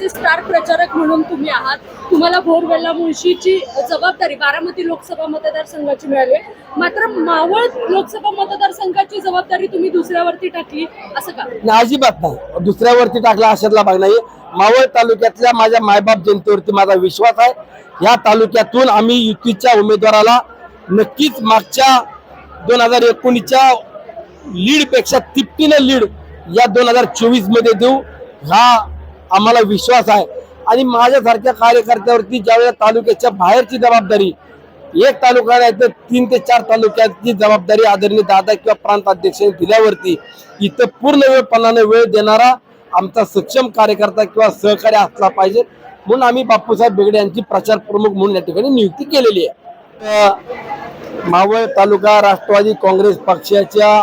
चे स्टार प्रचारक म्हणून तुम्ही आहात. तुम्हाला भोरवेल्ला मुळशीची जबाबदारी बारामती लोकसभा मतदारसंघाची मिळाली मात्र मावळ लोकसभा मतदारसंघाची जबाबदारी तुम्ही दुसऱ्यावरती टाकली असं का? नाही, अजिबात नाही. दुसऱ्यावरती टाकला अशातला भाग नाही. मावळ तालुक्यातल्या माझ्या मायबाप जनतेवरती माझा विश्वास आहे. या तालुक्यातून आम्ही युतीच्या उमेदवाराला नक्कीच मागच्या दोन हजार एकोणीसच्या लीडपेक्षा लीड या दोन हजार चोवीसमध्ये देऊ. हा आम्हाला विश्वास आहे. आणि माझ्यासारख्या कार्यकर्त्यावरती ज्यावेळेला तालुक्याच्या बाहेरची जबाबदारी एक तालुका नाही तर तीन ते चार तालुक्याची जबाबदारी आदरणीय दादा किंवा प्रांत अध्यक्षांनी दिल्यावरती इथं पूर्ण वेळपणाने वेळ देणारा आमचा सक्षम कार्यकर्ता किंवा सहकारी असला पाहिजे. म्हणून आम्ही बापूसाहेब बेगडे यांची प्रचार प्रमुख म्हणून या ठिकाणी नियुक्ती केलेली आहे. मावळ तालुका राष्ट्रवादी काँग्रेस पक्षाच्या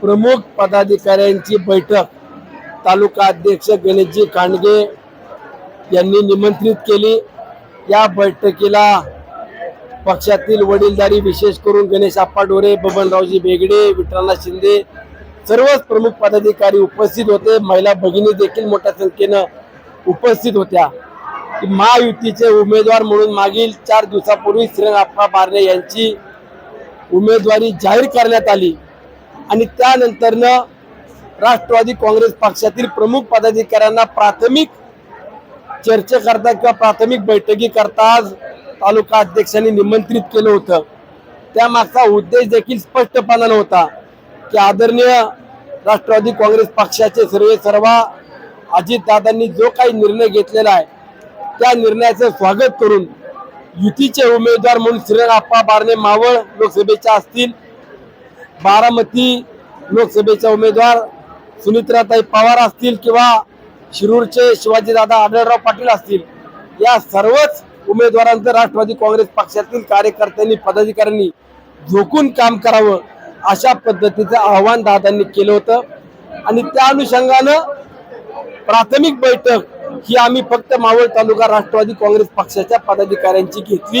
प्रमुख पदाधिकाऱ्यांची बैठक तालुका अध्यक्ष गणेशजी कांडगे यांनी निमंत्रित केली. या बैठकीला पक्षातील वडीलधारी विशेष करून गणेश आप्पा डोरे बबनरावजी बेगडे विठ्ठलनाथ शिंदे सर्वच प्रमुख पदाधिकारी उपस्थित होते. महिला भगिनी देखील मोठ्या संख्येनं उपस्थित होत्या. महायुतीचे उमेदवार म्हणून मागील चार दिवसापूर्वी श्रीरंगाप्पा बारणे यांची उमेदवारी जाहीर करण्यात आली. आणि त्यानंतरनं राष्ट्रवादी काँग्रेस पक्षातील प्रमुख पदाधिकाऱ्यांना प्राथमिक चर्चेकरता किंवा प्राथमिक बैठकी करता आज तालुका अध्यक्षांनी निमंत्रित केलं होतं. त्यामागचा उद्देश देखील स्पष्टपणानं होता की आदरणीय राष्ट्रवादी काँग्रेस पक्षाचे सर्वे सर्वा अजितदादांनी जो काही निर्णय घेतलेला आहे त्या निर्णयाचं स्वागत करून युतीचे उमेदवार म्हणून श्रीरंगाप्पा बारणे मावळ लोकसभेच्या असतील बारामती लोकसभेच्या उमेदवार सुनित्राताई पवार असतील किंवा शिरूरचे शिवाजीदादा आढळराव पाटील असतील या सर्वच उमेदवारांचं राष्ट्रवादी काँग्रेस पक्षातील कार्यकर्त्यांनी पदाधिकाऱ्यांनी झोकून काम करावं अशा पद्धतीचं आव्हान दादांनी केलं होतं. आणि त्या अनुषंगानं प्राथमिक बैठक ही आम्ही फक्त मावळ तालुका राष्ट्रवादी काँग्रेस पक्षाच्या पदाधिकाऱ्यांची घेतली.